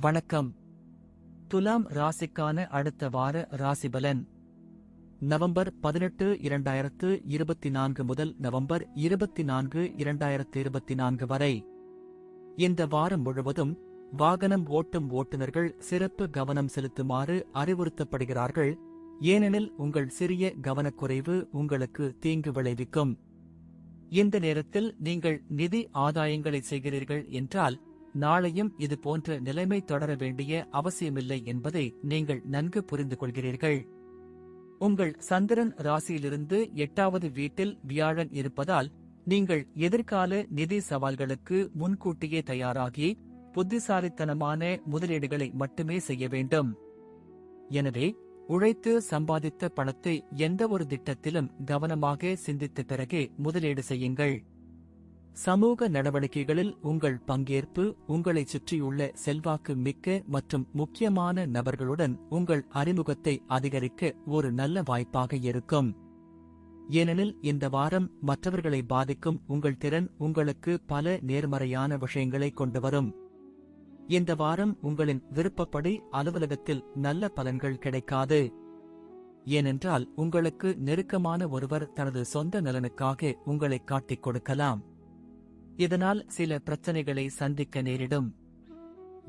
வணக்கம். துலாம் ராசிக்கான அடுத்த வார ராசிபலன். நவம்பர் பதினெட்டு இரண்டாயிரத்து இருபத்தி நான்கு முதல் நவம்பர் இருபத்தி நான்கு இரண்டாயிரத்து இருபத்தி நான்கு வரை. இந்த வாரம் முழுவதும் வாகனம் ஓட்டும் ஓட்டுநர்கள் சிறப்பு கவனம் செலுத்துமாறு அறிவுறுத்தப்படுகிறார்கள். ஏனெனில் உங்கள் சிறிய கவனக்குறைவு உங்களுக்கு தீங்கு விளைவிக்கும். இந்த நேரத்தில் நீங்கள் நிதி ஆதாயங்களை செய்கிறீர்கள் என்றால் நாளையும் இது போன்ற நிலைமை தொடர வேண்டிய அவசியமில்லை என்பதை நீங்கள் நன்கு புரிந்து கொள்கிறீர்கள் உங்கள் சந்திரன் ராசியிலிருந்து எட்டாவது வீட்டில் வியாழன் இருப்பதால் நீங்கள் எதிர்கால நிதி சவால்களுக்கு முன்கூட்டியே தயாராகி புத்திசாலித்தனமான முதலீடுகளை மட்டுமே செய்ய வேண்டும். எனவே உழைத்து சம்பாதித்த பணத்தை எந்த ஒரு திட்டத்திலும் கவனமாக சிந்தித்த பிறகே முதலீடு செய்யுங்கள். சமூக நடவடிக்கைகளில் உங்கள் பங்கேற்பு உங்களைச் சுற்றியுள்ள செல்வாக்கு மிக்க மற்றும் முக்கியமான நபர்களுடன் உங்கள் அறிமுகத்தை அதிகரிக்க ஒரு நல்ல வாய்ப்பாக இருக்கும். ஏனெனில் இந்த வாரம் மற்றவர்களை பாதிக்கும் உங்கள் திறன் உங்களுக்கு பல நேர்மறையான விஷயங்களை கொண்டு வரும். இந்த வாரம் உங்களின் விருப்பப்படி அலுவலகத்தில் நல்ல பலன்கள் கிடைக்காது. ஏனென்றால் உங்களுக்கு நெருக்கமான ஒருவர் தனது சொந்த நலனுக்காக உங்களை காட்டிக் கொடுக்கலாம். இதனால் சில பிரச்சனைகளை சந்திக்க நேரிடும்.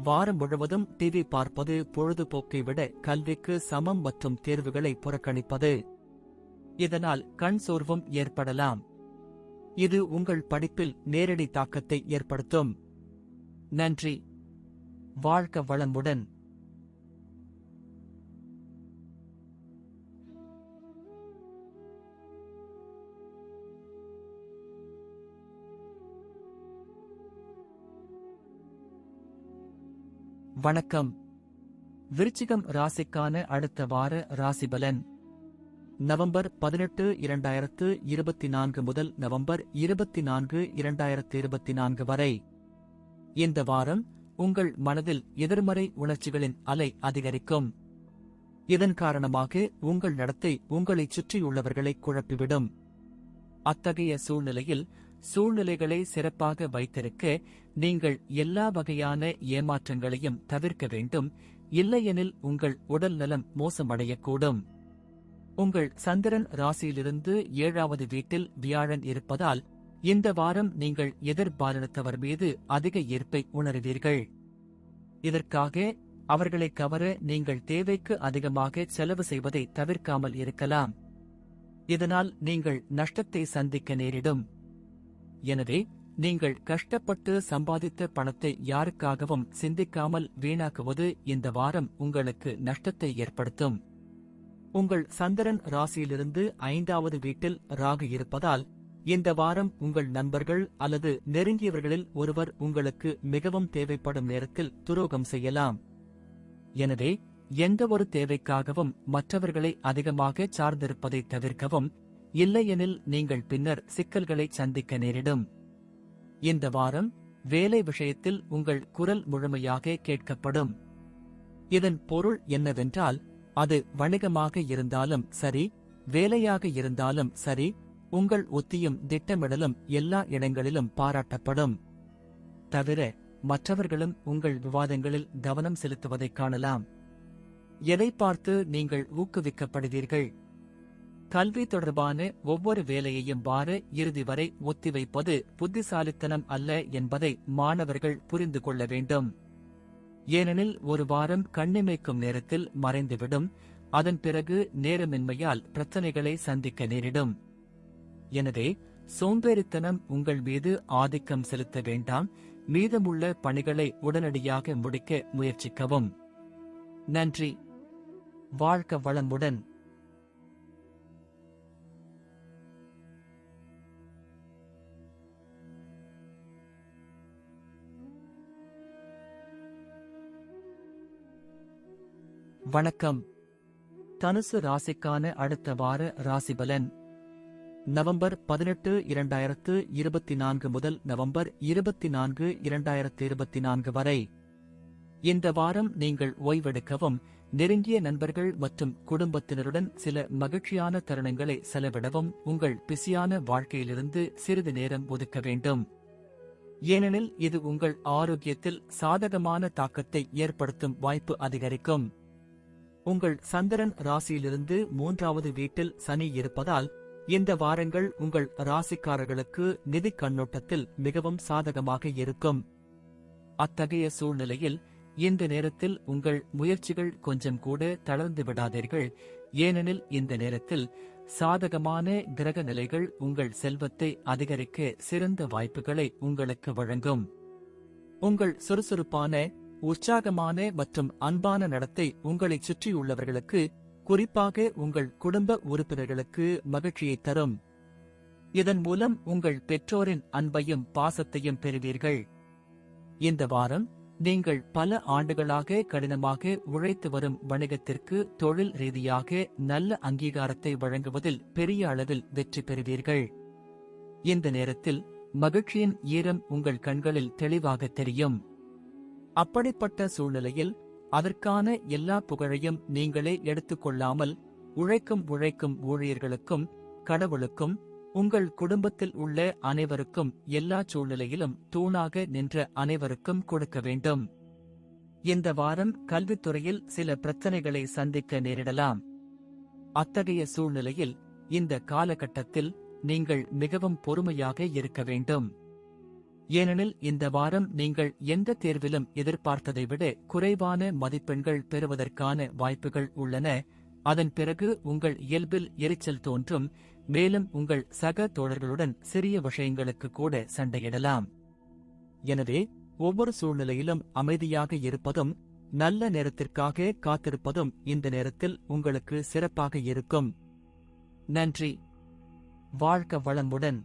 வாரம் முழுவதும் டிவி பார்ப்பது பொழுதுபோக்கை விட கல்விக்கு சமம் மற்றும் தேர்வுகளை புறக்கணிப்பது. இதனால் கண் சோர்வும் ஏற்படலாம். இது உங்கள் படிப்பில் நேரடி தாக்கத்தை ஏற்படுத்தும். நன்றி. வாழ்க வளமுடன். வணக்கம். விருச்சிகம் ராசிக்கான அடுத்த வார ராசிபலன். நவம்பர் பதினெட்டு இரண்டாயிரத்து இருபத்தி நான்கு முதல் நவம்பர் இருபத்தி நான்கு இரண்டாயிரத்து இருபத்தி நான்கு வரை. இந்த வாரம் உங்கள் மனதில் எதிர்மறை உணர்ச்சிகளின் அலை அதிகரிக்கும். இதன் காரணமாக உங்கள் நடத்தை உங்களைச் சுற்றியுள்ளவர்களை குழப்பிவிடும். அத்தகைய சூழ்நிலையில் சூழ்நிலைகளை சிறப்பாக வைத்திருக்க நீங்கள் எல்லா வகையான ஏமாற்றங்களையும் தவிர்க்க வேண்டும். இல்லையெனில் உங்கள் உடல் நலம் மோசமடையக்கூடும். உங்கள் சந்திரன் ராசியிலிருந்து ஏழாவது வீட்டில் வியாழன் இருப்பதால் இந்த வாரம் நீங்கள் எதிர்பாலினத்தவர் மீது அதிக ஈர்ப்பை உணர்வீர்கள். இதற்காக அவர்களை கவர நீங்கள் தேவைக்கு அதிகமாக செலவு செய்வதை தவிர்க்காமல் இருக்கலாம். இதனால் நீங்கள் நஷ்டத்தை சந்திக்க நேரிடும். எனவே நீங்கள் கஷ்டப்பட்டு சம்பாதித்த பணத்தை யாருக்காகவும் சிந்திக்காமல் வீணாக்குவது இந்த வாரம் உங்களுக்கு நஷ்டத்தை ஏற்படுத்தும். உங்கள் சந்திரன் ராசியிலிருந்து ஐந்தாவது வீட்டில் ராகு இருப்பதால் இந்த வாரம் உங்கள் நண்பர்கள் அல்லது நெருங்கியவர்களில் ஒருவர் உங்களுக்கு மிகவும் தேவைப்படும் நேரத்தில் துரோகம் செய்யலாம். எனவே எந்த ஒரு தேவைக்காகவும் மற்றவர்களை அதிகமாக சார்ந்திருப்பதை தவிர்க்கவும் இல்லையெனில் நீங்கள் பின்னர் சிக்கல்களை சந்திக்க நேரிடும். இந்த வாரம் வேலை விஷயத்தில் உங்கள் குரல் முழுமையாக கேட்கப்படும். இதன் பொருள் என்னவென்றால் அது வணிகமாக இருந்தாலும் சரி வேலையாக இருந்தாலும் சரி உங்கள் ஒத்தியும் திட்டமிடலும் எல்லா இடங்களிலும் பாராட்டப்படும். தவிர மற்றவர்களும் உங்கள் விவாதங்களில் கவனம் செலுத்துவதைக் காணலாம். எதை பார்த்து நீங்கள் ஊக்குவிக்கப்படுவீர்கள்? கல்வி தொடர்பான ஒவ்வொரு வேலையையும் வார இறுதி வரை ஒத்திவைப்பது புத்திசாலித்தனம் அல்ல என்பதை மாணவர்கள் புரிந்து கொள்ள வேண்டும். ஏனெனில் ஒரு வாரம் கண்ணிமைக்கும் நேரத்தில் மறைந்துவிடும் அதன் பிறகு நேரமின்மையால் பிரச்சனைகளை சந்திக்க நேரிடும். எனவே சோம்பேறித்தனம் உங்கள் மீது ஆதிக்கம் செலுத்த வேண்டாம் மீதமுள்ள பணிகளை உடனடியாக முடிக்க முயற்சிக்கவும். நன்றி. வாழ்க வளமுடன். வணக்கம். தனுசு ராசிக்கான அடுத்த வார ராசிபலன். நவம்பர் பதினெட்டு இரண்டாயிரத்து இருபத்தி நான்கு முதல் நவம்பர் இருபத்தி நான்கு இரண்டாயிரத்து இருபத்தி நான்கு வரை. இந்த வாரம் நீங்கள் ஓய்வெடுக்கவும் நெருங்கிய நண்பர்கள் மற்றும் குடும்பத்தினருடன் சில மகிழ்ச்சியான தருணங்களை செலவிடவும் உங்கள் பிஸியான வாழ்க்கையிலிருந்து சிறிது நேரம் ஒதுக்க வேண்டும். ஏனெனில் இது உங்கள் ஆரோக்கியத்தில் சாதகமான தாக்கத்தை ஏற்படுத்தும் வாய்ப்பு அதிகரிக்கும். உங்கள் சந்திரன் ராசியிலிருந்து மூன்றாவது வீட்டில் சனி இருப்பதால் இந்த வாரங்கள் உங்கள் ராசிக்காரர்களுக்கு நிதி கண்ணோட்டத்தில் மிகவும் சாதகமாக இருக்கும். அத்தகைய சூழ்நிலையில் இந்த நேரத்தில் உங்கள் முயற்சிகள் கொஞ்சம் கூட தளர்ந்து விடாதீர்கள். ஏனெனில் இந்த நேரத்தில் சாதகமான கிரக நிலைகள் உங்கள் செல்வத்தை அதிகரிக்க சிறந்த வாய்ப்புகளை உங்களுக்கு வழங்கும். உங்கள் சுறுசுறுப்பான உற்சாகமான மற்றும் அன்பான நடத்தை உங்களைச் சுற்றியுள்ளவர்களுக்கு குறிப்பாக உங்கள் குடும்ப உறுப்பினர்களுக்கு மகிழ்ச்சியை தரும். இதன் மூலம் உங்கள் பெற்றோரின் அன்பையும் பாசத்தையும் பெறுவீர்கள். இந்த வாரம் நீங்கள் பல ஆண்டுகளாக கடினமாக உழைத்து வரும் வணிகத்திற்கு தொழில் ரீதியாக நல்ல அங்கீகாரத்தை வழங்குவதில் பெரிய அளவில் வெற்றி பெறுவீர்கள். இந்த நேரத்தில் மகிழ்ச்சியின் ஈரம் உங்கள் கண்களில் தெளிவாக தெரியும். அப்படிப்பட்ட சூழ்நிலையில் அதற்கான எல்லா புகழையும் நீங்களே எடுத்துக்கொள்ளாமல் உழைக்கும் உழைக்கும் ஊழியர்களுக்கும் கடவுளுக்கும் உங்கள் குடும்பத்தில் உள்ள அனைவருக்கும் எல்லா சூழ்நிலையிலும் தூணாக நின்ற அனைவருக்கும் கொடுக்க வேண்டும். இந்த வாரம் கல்வித்துறையில் சில பிரச்சனைகளை சந்திக்க நேரிடலாம். அத்தகைய சூழ்நிலையில் இந்த காலகட்டத்தில் நீங்கள் மிகவும் பொறுமையாக இருக்க வேண்டும். ஏனெனில் இந்த வாரம் நீங்கள் எந்த தேர்விலும் எதிர்பார்த்ததை விட குறைவான மதிப்பெண்கள் பெறுவதற்கான வாய்ப்புகள் உள்ளன. அதன் பிறகு உங்கள் இயல்பில் எரிச்சல் தோன்றும். மேலும் உங்கள் சக தோழர்களுடன் சிறிய விஷயங்களுக்கு கூட சண்டையிடலாம். எனவே ஒவ்வொரு சூழ்நிலையிலும் அமைதியாக இருப்பதும் நல்ல நேரத்திற்காக காத்திருப்பதும் இந்த நேரத்தில் உங்களுக்கு சிறப்பாக இருக்கும். நன்றி. வாழ்க வளமுடன்.